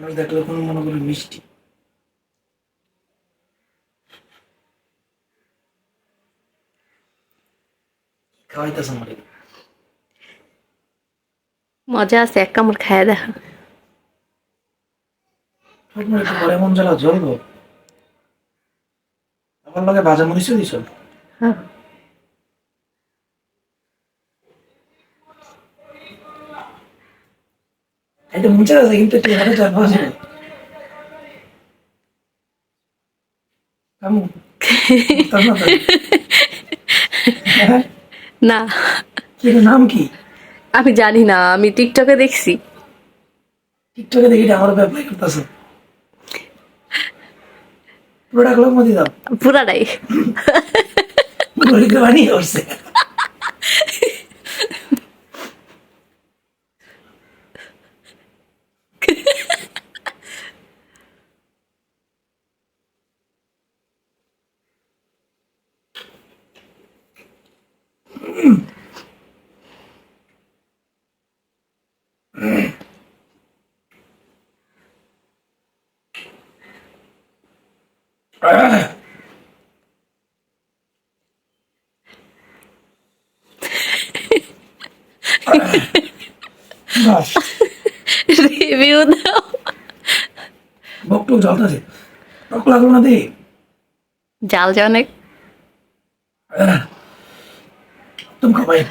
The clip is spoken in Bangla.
মানুষ দেখলে কোনো মনে করি মিষ্টি। খাওয়াইতেছ আমার। মজা আছে এক কামড় খায় দেখা। পরে মন জ্বালা জ্বলবো। আমার লগে বাজা মরিচও দিছ হ্যাঁ। এটা মুছে আছে কিন্তু হাতে চার তার না। নাম কি? আমি জানি না আমি টিকটকে দেখছি। টিকটকে দেখি আমার ব্যবহার করতেছে। পুরোটা গুলো মধ্যে দাও। পুরাটাই। বানিয়ে করছে রিভিউ দাও। বকটুক জ্বলতেছে টক লাগল না দি। জাল যে অনেক तुम खाओ भाई